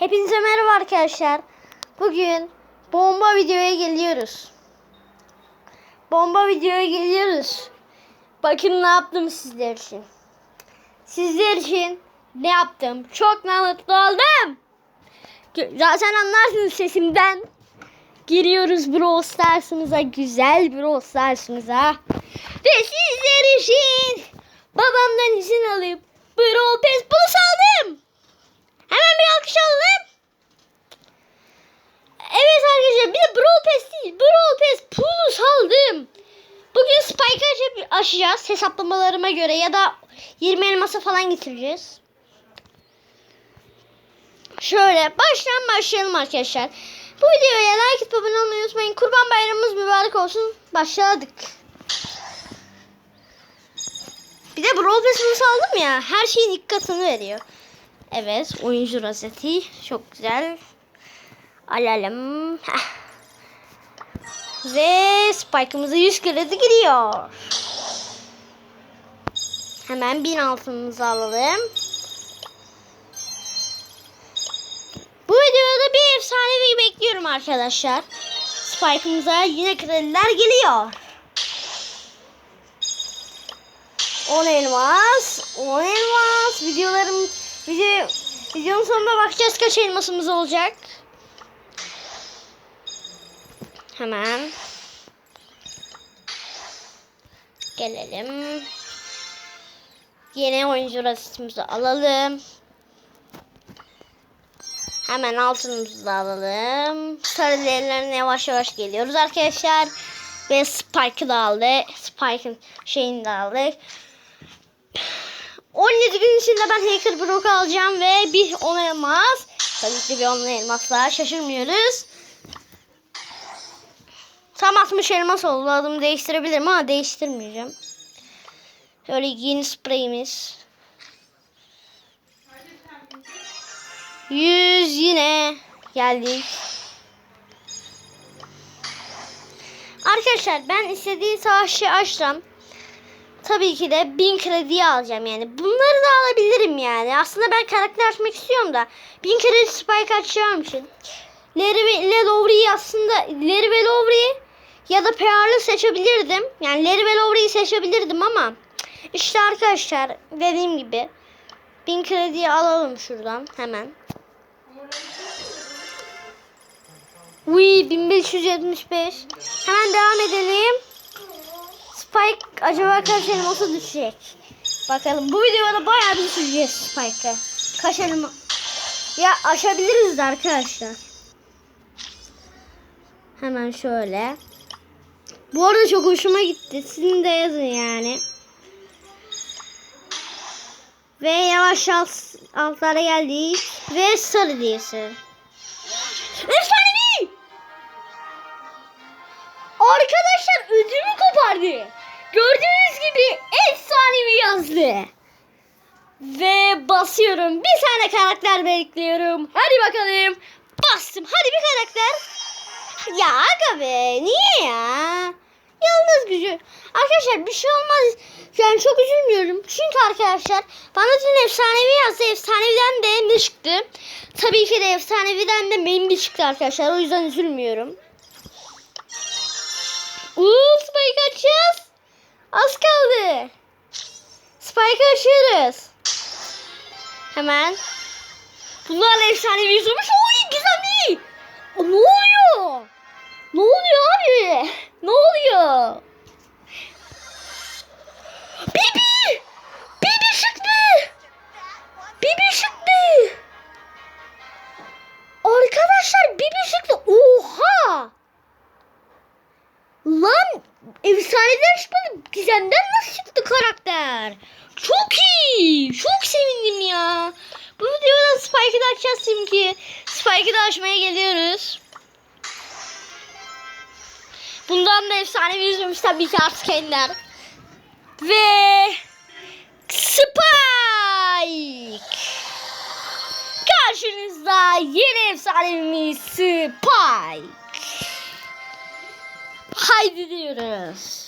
Hepinize merhaba arkadaşlar. Bugün bomba videoya geliyoruz. Bomba videoya geliyoruz. Bakın ne yaptım sizler için. Sizler için ne yaptım? Çok mutlu oldum. Zaten anlarsınız sesimden. Giriyoruz Brawl Stars'ımıza. Güzel Brawl Stars'ımıza. Ve sizler için babamdan izin alıp Brawl Pass Plus aldım. Hemen bir alkış alalım. Evet arkadaşlar bir de Brawl Pass değil. Brawl Pass Plus aldım. Bugün Spike açıp açacağız hesaplamalarıma göre ya da 20 elması falan getireceğiz. Şöyle baştan başlayalım arkadaşlar. Bu videoya like atıp abone olmayı unutmayın. Kurban bayramımız mübarek olsun. Başladık. Bir de Brawl Pass Plus aldım ya. Her şeyin ilk katını veriyor. Evet oyuncu rozeti. Çok güzel. Alalım. Ve Spike'ımıza 100 kredi giriyor. Hemen 1000 altınımızı alalım. Bu videoda bir efsanevi bekliyorum arkadaşlar. Spike'ımıza yine krediler geliyor. 10 elmas. 10 elmas. Videolarım video videonun sonunda bakacağız kaç elmasımız olacak. Hemen. Gelelim. Yeni oyuncu rasitimizi alalım. Hemen altınımızı da alalım. Sarı yavaş yavaş geliyoruz arkadaşlar. Ve Spike'ı da aldık. Spike'ın şeyini de aldık. 17 gün içinde ben Hacker Brock alacağım ve bir 10 elmas. Tabii ki bir 10 elmas daha şaşırmıyoruz. Tam 60 elmas oldu. Adımı değiştirebilirim ama değiştirmeyeceğim. Şöyle yeni spreyimiz. 100 yine geldik. Arkadaşlar ben istediği savaşçı açsam tabii ki de 1000 krediyi alacağım yani. Bunları da alabilirim yani. Aslında ben karakter açmak istiyorum da 1000 kredi spike açacağım için. Larry ve Lowry'yi aslında Larry ve Lowry ya da PR'lı seçebilirdim. Yani Larry ve Lowry'yi seçebilirdim ama işte arkadaşlar dediğim gibi 1000 krediyi alalım şuradan hemen. Uy 1575. Hemen devam edelim. Spike acaba kaç elması düşecek? Bakalım bu videoda bayağı bir düşeceğiz Spike'ı. Kaç? Ya aşabiliriz de arkadaşlar. Hemen şöyle. Bu arada çok hoşuma gitti. Sizin de yazın yani. Ve yavaş alt, altlara geldik. Ve sarı diyesi. Efsanevi! Arkadaşlar ödümü kopardı. Gördüğünüz gibi efsanevi yazdı. Ve basıyorum. Bir tane karakter bekliyorum. Hadi bakalım. Bastım. Hadi bir karakter. Ya aga be. Niye ya? Yalnız gücü. Arkadaşlar bir şey olmaz. Yani çok üzülmüyorum. Çünkü arkadaşlar bana dün efsanevi yazdı. Efsaneviden de ne çıktı? Tabii ki de efsaneviden de benim bir çıktı arkadaşlar. O yüzden üzülmüyorum. Az kaldı. Spike açıyoruz. Hemen. Bunlarla efsanevi yazılmış. Oy gizemli. O, ne oluyor? Ne oluyor abi? Ne oluyor? Bibi! Bibi çıktı! Bibi çıktı! Arkadaşlar Bibi çıktı. Oha! Lan efsaneden çıkmadı. Gizemden nasıl çıktı karakter? Çok iyi. Çok sevindim ya. Bu videoda Spike'ı da açacağız çünkü. Spike'ı da açmaya geliyoruz. Bundan da efsane bir yüzmüş tabii ki artık kendiler. Ve Spike. Karşınızda yeni efsanemiz Spike. Haydi diyoruz.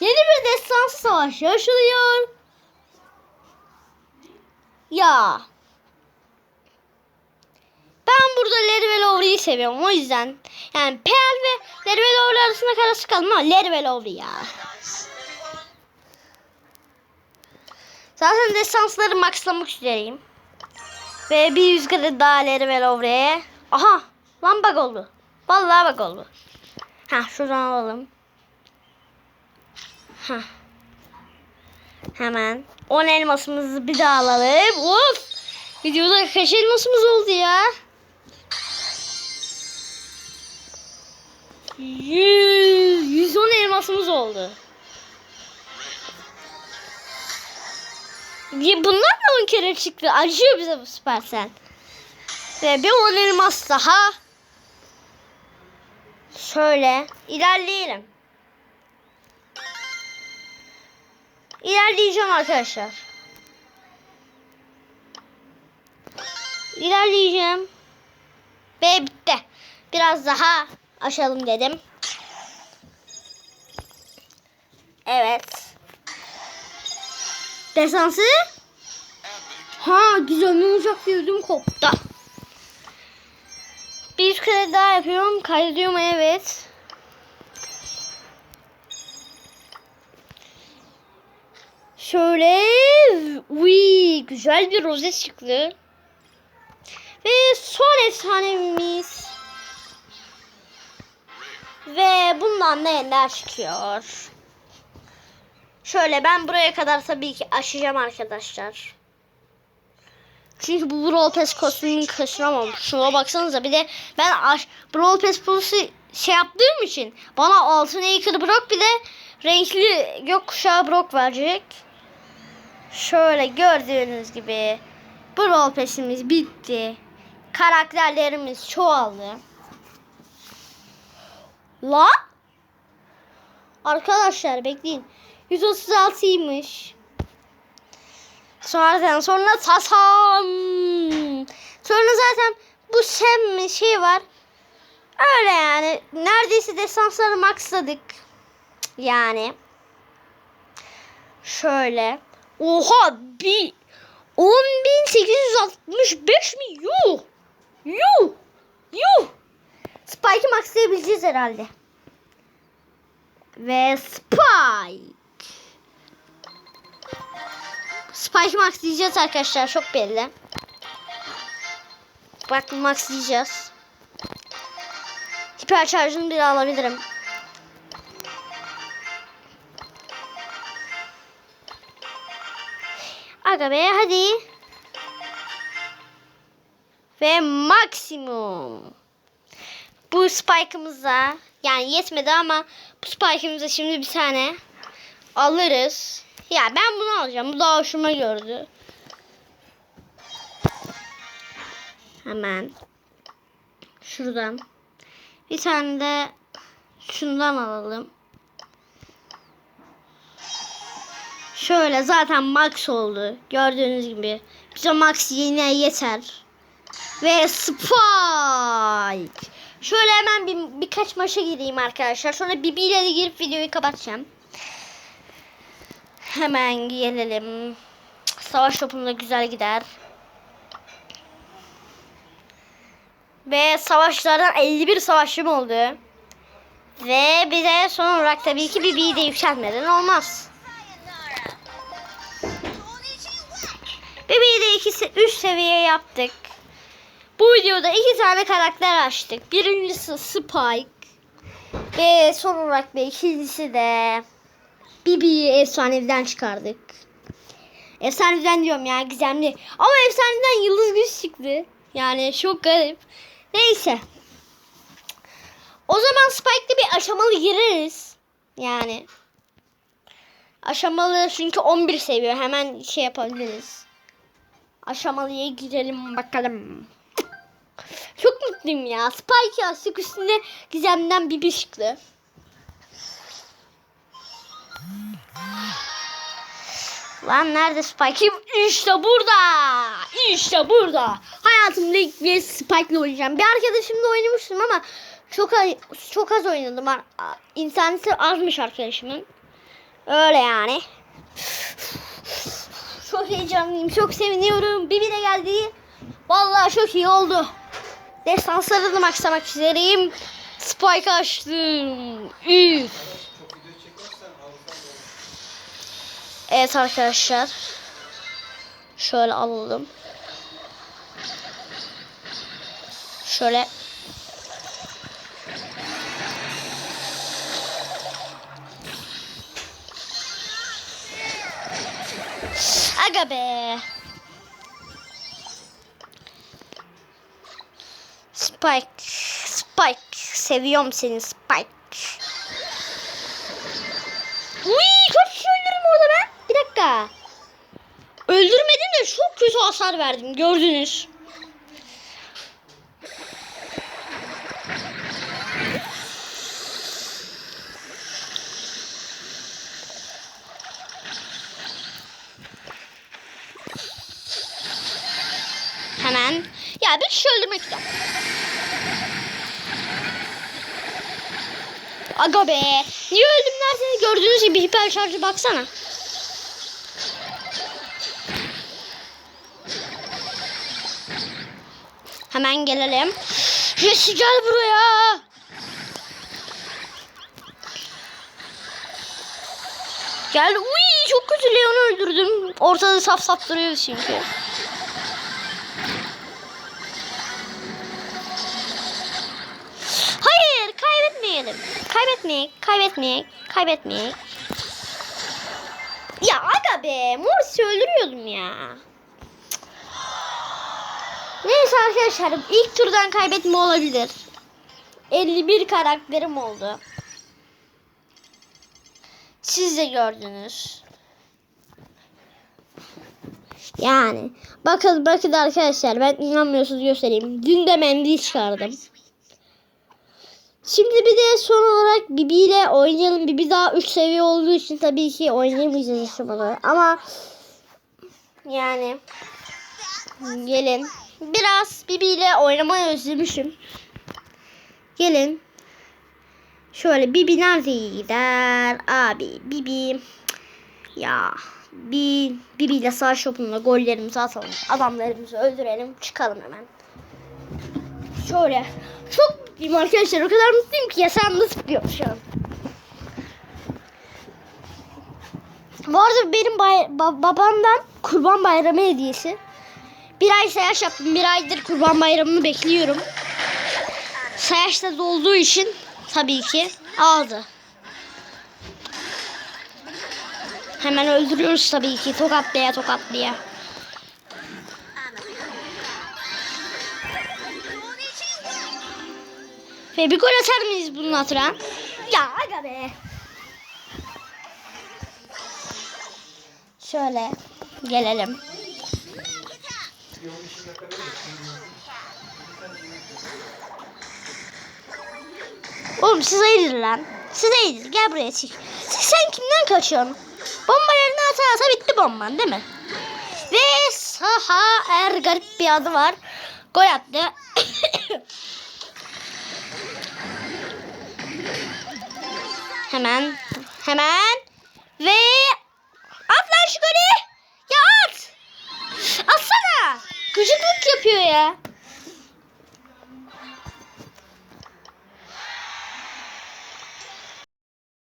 Yeni bir destansı savaş yaşanıyor. Ya. ben burada Larry ve Lowry'i seviyorum. O yüzden. Yani Pearl ve Larry ve Lowry arasında karası kalma. Larry ve Lowry ya. Zaten destansları maxlamak üzereyim. Ve bir yüz kere daha Larry ve Lowry'e. Aha. Lan bug oldu. Vallahi bug oldu. Ha şuradan alalım. Ha. Hemen 10 elmasımızı bir daha alalım. Of! Videoda kaç elmasımız oldu ya? 100, 110 elmasımız oldu. Bunlar da 10 kere çıktı. Acıyor bize bu Supercell. Ve bir 10 elmas daha. Şöyle ilerleyelim. İlerleyeceğim arkadaşlar. İlerleyeceğim. Ve bitti. Biraz daha aşalım dedim. Evet. Desansı. Ha güzel olacak diyordum koptu. Bir kere daha yapıyorum. Kaydediyorum evet. Şöyle uy güzel bir rozet çıktı. Ve son efsanemiz. Ve bundan da ender çıkıyor. Şöyle ben buraya kadar tabii ki aşacağım arkadaşlar. Çünkü bu Brawl Pass kostümünü kaçıramam. Şuna baksanıza bir de ben Brawl Pass Plus'ı şey yaptığım için bana altın Acre Brock bir de renkli gökkuşağı Brock verecek. Şöyle gördüğünüz gibi Brawl Pass'imiz bitti. Karakterlerimiz çoğaldı. La? Arkadaşlar bekleyin. 136'ymış. Sonradan sonra tasam. Sonra zaten bu sem şey var. Öyle yani. Neredeyse desansları maxladık. Yani. Şöyle. Oha bir 10.865 mi? Yuh. Yuh. Yuh. Spike'ı maxlayabileceğiz herhalde. Ve Spike. Spike Max diyeceğiz arkadaşlar. Çok belli. Bak Max diyeceğiz. Hiper şarjını bir alabilirim. Aga be hadi. Ve maksimum. Bu spike'ımıza yani yetmedi ama bu spike'ımıza şimdi bir tane alırız. Ya ben bunu alacağım. Bu daha hoşuma gördü. Hemen şuradan bir tane de şundan alalım. Şöyle zaten max oldu. Gördüğünüz gibi. Bize max yine yeter. Ve Spike. Şöyle hemen bir, birkaç maça gireyim arkadaşlar. Sonra Bibi ile girip videoyu kapatacağım. Hemen gelelim. Savaş topunda güzel gider. Ve savaşlardan 51 savaşım oldu. Ve bir de son olarak tabii ki Bibi'yi de yükseltmeden olmaz. Bibi'yi de 3 seviye yaptık. Bu videoda iki tane karakter açtık. Birincisi Spike. Ve son olarak da ikincisi de Bibi'yi efsaneviden çıkardık. Efsaneviden diyorum ya gizemli. Ama efsaneden yıldız güç çıktı. Yani çok garip. Neyse. O zaman Spike'lı bir aşamalı gireriz. Yani. Aşamalı çünkü 11 seviyor. Hemen şey yapabiliriz. Aşamalıya girelim bakalım. Çok mutluyum ya. Spike yastık üstünde gizemden bir çıktı. Lan nerede Spike'im? İşte burada. İşte burada. Hayatımda ilk kez Spike'le oynayacağım. Bir arkadaşımla oynamıştım ama çok az, çok az oynadım. İnterneti azmış arkadaşımın. Öyle yani. Çok heyecanlıyım. Çok seviniyorum. Bibi de geldi. Vallahi çok iyi oldu. Destansları da maxlamak üzereyim. Spike açtım. Üf. Evet arkadaşlar. Şöyle alalım. Şöyle. Aga be. Spike. Spike. Seviyorum seni Spike. Dakika. Öldürmedim de çok kötü hasar verdim. Gördünüz. Hemen. Ya bir kişi öldürmek istiyorum. Aga be. Niye öldüm derseniz gördüğünüz gibi hiper şarjı baksana. Hemen gelelim. Jesse gel buraya. Gel. Uy çok kötü Leon'u öldürdüm. Ortada saf saf duruyor çünkü. Hayır kaybetmeyelim. Kaybetmeyek, kaybetmeyek, kaybetmeyek. Ya aga be Morris'i öldürüyordum ya. Neyse arkadaşlar ilk turdan kaybetme olabilir. 51 karakterim oldu. Siz de gördünüz. Yani bakın bakın arkadaşlar ben inanmıyorsunuz göstereyim. Dün de mendil çıkardım. Şimdi bir de son olarak Bibi ile oynayalım. Bibi daha 3 seviye olduğu için tabii ki oynayamayacağız şu. Ama yani gelin. Biraz Bibi ile oynamayı özlemişim. Gelin. Şöyle Bibi nerede gider? Abi Bibi. Ya bir Bibi ile sağ şopunda gollerimizi atalım. Adamlarımızı öldürelim. Çıkalım hemen. Şöyle. Çok mutluyum arkadaşlar. O kadar mutluyum ki yasağımda zıplıyorum şu an. Bu arada benim bay- ba- babamdan kurban bayramı hediyesi. Bir ay sayaç yaptım. Bir aydır kurban bayramını bekliyorum. Sayaç da dolduğu için tabii ki aldı. Hemen öldürüyoruz tabii ki. Tokatlaya tokatlaya. Ve bir gol atar mıyız bunun hatırına? Ya aga be. Şöyle gelelim. Oğlum siz hayırdır lan? Siz hayırdır gel buraya çık. Sen, sen kimden kaçıyorsun? Bomba yerine atarsa bitti bomban değil mi? Ve Saha Er garip bir adı var. Gol attı. hemen hemen ve at lan şu golü. Ya at. Atsana. Gıcıklık yapıyor ya.